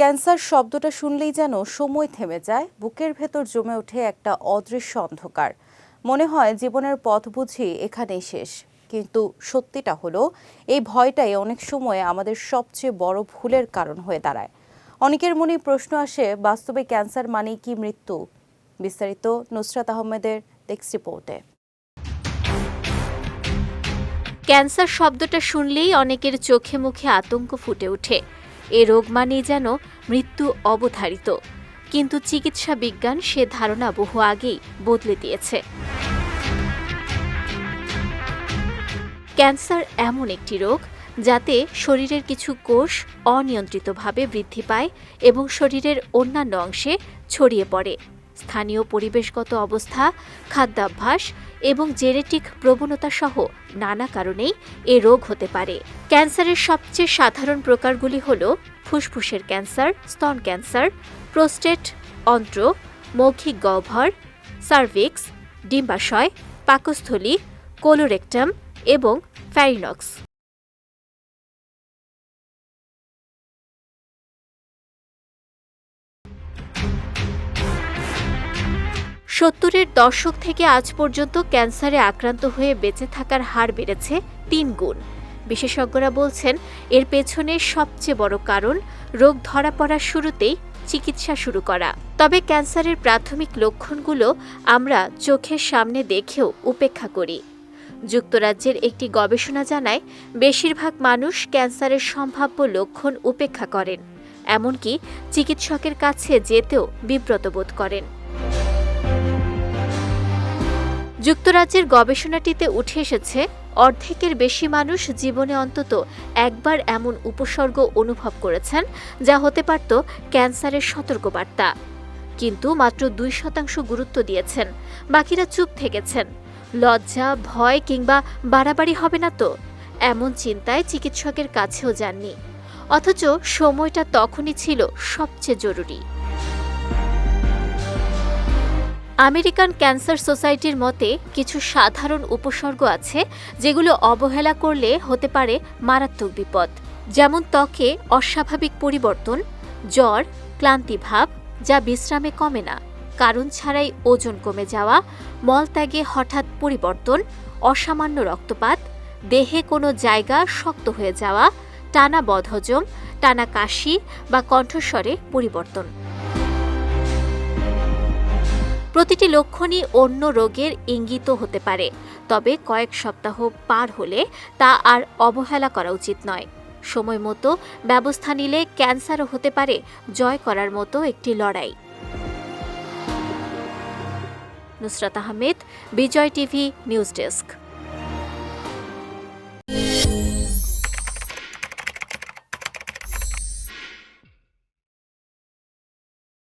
Cancer শব্দটা শুনলেই যেন সময় থেমে যায়, বুকের ভেতর জমে ওঠে একটা অদৃশ্য অন্ধকার। মনে হয় জীবনের পথ বুঝি এখানেই শেষ। কিন্তু সত্যিটা হলো, এই ভয়টাই অনেক সময় আমাদের সবচেয়ে বড় ভুলের কারণ হয়ে দাঁড়ায়। অনেকের মনে প্রশ্ন আসে, বাস্তবে ক্যান্সার মানেই কি মৃত্যু? বিস্তারিত নুসরাত আহমেদের টেক্সট রিপোর্টে। ক্যান্সার শব্দটা শুনলেই অনেকের চোখে মুখে আতঙ্ক ফুটে ওঠে। এ রোগ মানেই যেন মৃত্যু অবধারিত। কিন্তু চিকিৎসা বিজ্ঞান সে ধারণা বহু আগেই বদলে দিয়েছে। ক্যান্সার এমন একটি রোগ যাতে শরীরের কিছু কোষ অনিয়ন্ত্রিতভাবে বৃদ্ধি পায় এবং শরীরের অন্যান্য অংশে ছড়িয়ে পড়ে। স্থানীয় পরিবেশগত অবস্থা, খাদ্যাভ্যাস এবং জেনেটিক প্রবণতা সহ নানা কারণেই এ রোগ হতে পারে। ক্যান্সারের সবচেয়ে সাধারণ প্রকারগুলি হল ফুসফুসের ক্যান্সার, স্তন ক্যান্সার, প্রোস্টেট, অন্ত্র, মৌখিক গহ্বর, সার্ভিক্স, ডিম্বাশয়, পাকস্থলী, কোলোরেক্টাম এবং ফ্যারিনক্স। সত্তরের দশক থেকে আজ পর্যন্ত ক্যান্সারে আক্রান্ত হয়ে বেঁচে থাকার হার বেড়েছে তিন গুণ। বিশেষজ্ঞরা বলছেন, এর পেছনে সবচেয়ে বড় কারণ রোগ ধরা পড়ার শুরুতেই চিকিৎসা শুরু করা। তবে ক্যান্সারের প্রাথমিক লক্ষণগুলো আমরা চোখের সামনে দেখেও উপেক্ষা করি। যুক্তরাজ্যের একটি গবেষণা জানায়, বেশিরভাগ মানুষ ক্যান্সারের সম্ভাব্য লক্ষণ উপেক্ষা করেন, এমনকি চিকিৎসকের কাছে যেতেও বিব্রত বোধ করেন। যুক্তরাজ্যের গবেষণাটিতে উঠে এসেছে, অর্ধেকের বেশি মানুষ জীবনে অন্তত একবার এমন উপসর্গ অনুভব করেছেন, যা হতে পারত ক্যান্সারের সতর্কবার্তা। কিন্তু মাত্র দুই শতাংশ গুরুত্ব দিয়েছেন, বাকিরা চুপ থেকেছেন। লজ্জা, ভয় কিংবা বাড়াবাড়ি হবে না তো? এমন চিন্তায় চিকিৎসকের কাছেও যাননি। অথচ সময়টা তখনই ছিল সবচেয়ে জরুরি। আমেরিকান ক্যান্সার সোসাইটির মতে কিছু সাধারণ উপসর্গ আছে যেগুলো অবহেলা করলে হতে পারে মারাত্মক বিপদ। যেমন ত্বকে অস্বাভাবিক পরিবর্তন, জ্বর ক্লান্তিভাব যা বিশ্রামে কমে না, কারণ ছাড়াই ওজন কমে যাওয়া মলত্যাগে হঠাৎ পরিবর্তন, অসামান্য রক্তপাত, দেহে কোনো জায়গা শক্ত হয়ে যাওয়া, টানা বদহজম, টানা কাশি বা কণ্ঠস্বরে পরিবর্তন। প্রতিটি লক্ষণই অন্য রোগের ইঙ্গিত হতে পারে, তবে কয়েক সপ্তাহ পার হলে তা আর অবহেলা করা উচিত নয়। সময় মতো ব্যবস্থা নিলে ক্যান্সারও হতে পারে, জয় করার মতো একটি লড়াই। Nusrat Ahmed, Bijoy TV, news desk.